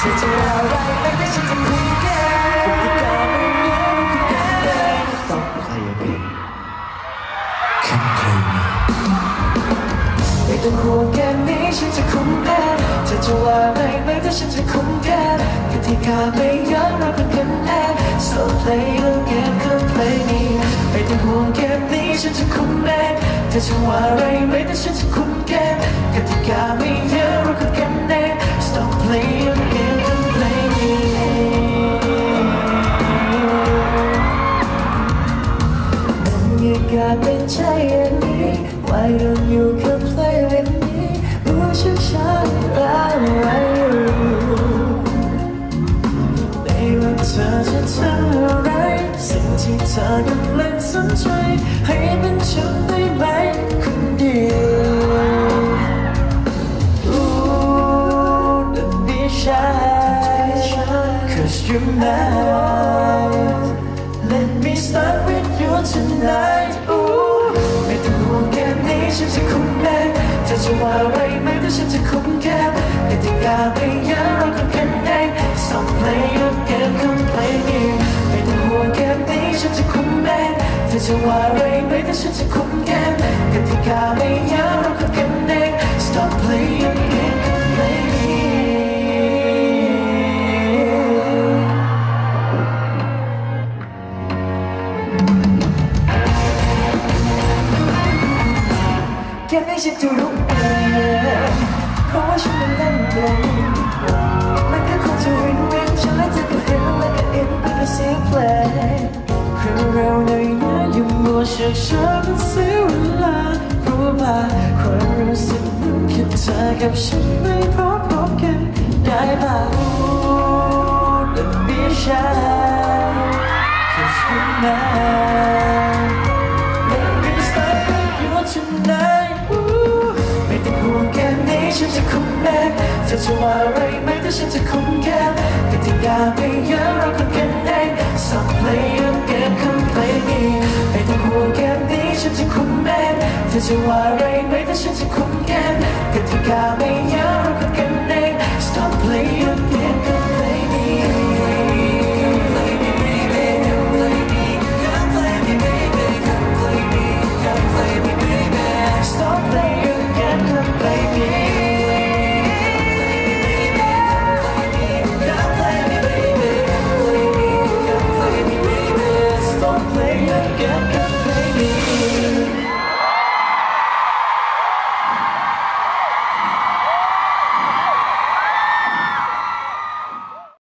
เธจะอะไรไม่ได้ฉันจะพูดแก่คุณก็ไม่รู้คุณแก่ต้องใครอะพี่แค่ใครไม่ต้ห่วงแค่นี้ฉันจะคุ้มแก่เธจะว่าอะไรไม่ได้ฉันจะคุ้มแก่กติกาไม่ยอมรับเป็กันแน่ so play the game come play ไม่ต้ห่วงแค่นี้ฉันจะคุ้มแน่เจะว่าอะไรไม่ได้ฉันจะคุ้มแก่กติกาไม่ยอมรับเป็กันแน stop playing ยากาศเป็นเช่นนี้ Why don't you come play with me รู้ฉันช้าแล้วอะไรอยู่ไม่ว่าเธอจะทำอะไร สิ่งที่เธอกำลังสนใจ ให้เป็นฉันได้ไหมคนเดียว Ooh, don't be shy, cause you're mine. Let me start with night Ooh, ไม่ต้องห่วงแค่นี้ฉันจะคุมแน่เธอจะว่าอะไรไหมแต่ฉันจะคุมแค่กติกาไม่ยากเราคุมกันเอง Stop play your game come play me ไม่ต้องห่วงแค่นี้ฉันจะคุมแน่เธอจะว่าอะไรไหมแต่ฉันจะคุมแค่กติกาไม่ยาก แค่ไม่ฉันจะรู้เองเพราะว่าฉันมันเล่นเองมันก็คงจะวินวินฉันและเธอก็ฟิลและก็อินไปกับเสียงเพลงเพื่อเราหน่อยนย่ามัวเชื่อฉันเสียเวลารู้ป่ะความรู้สึกมันคือเธอกับฉันไม่พอพบกันได้ป่ะ ฉันจะคุมแม่เธอจะว่าอะไรไหมถ้าฉันจะคุ้มแค่กติกาไม่เยอะเราคนกันได้ So play your game come play me ไม่ต้องห่วงแค่นี้ฉันจะคุ้มแม่เธอจะว่าอะไรไหมถ้าฉันจะ get, get.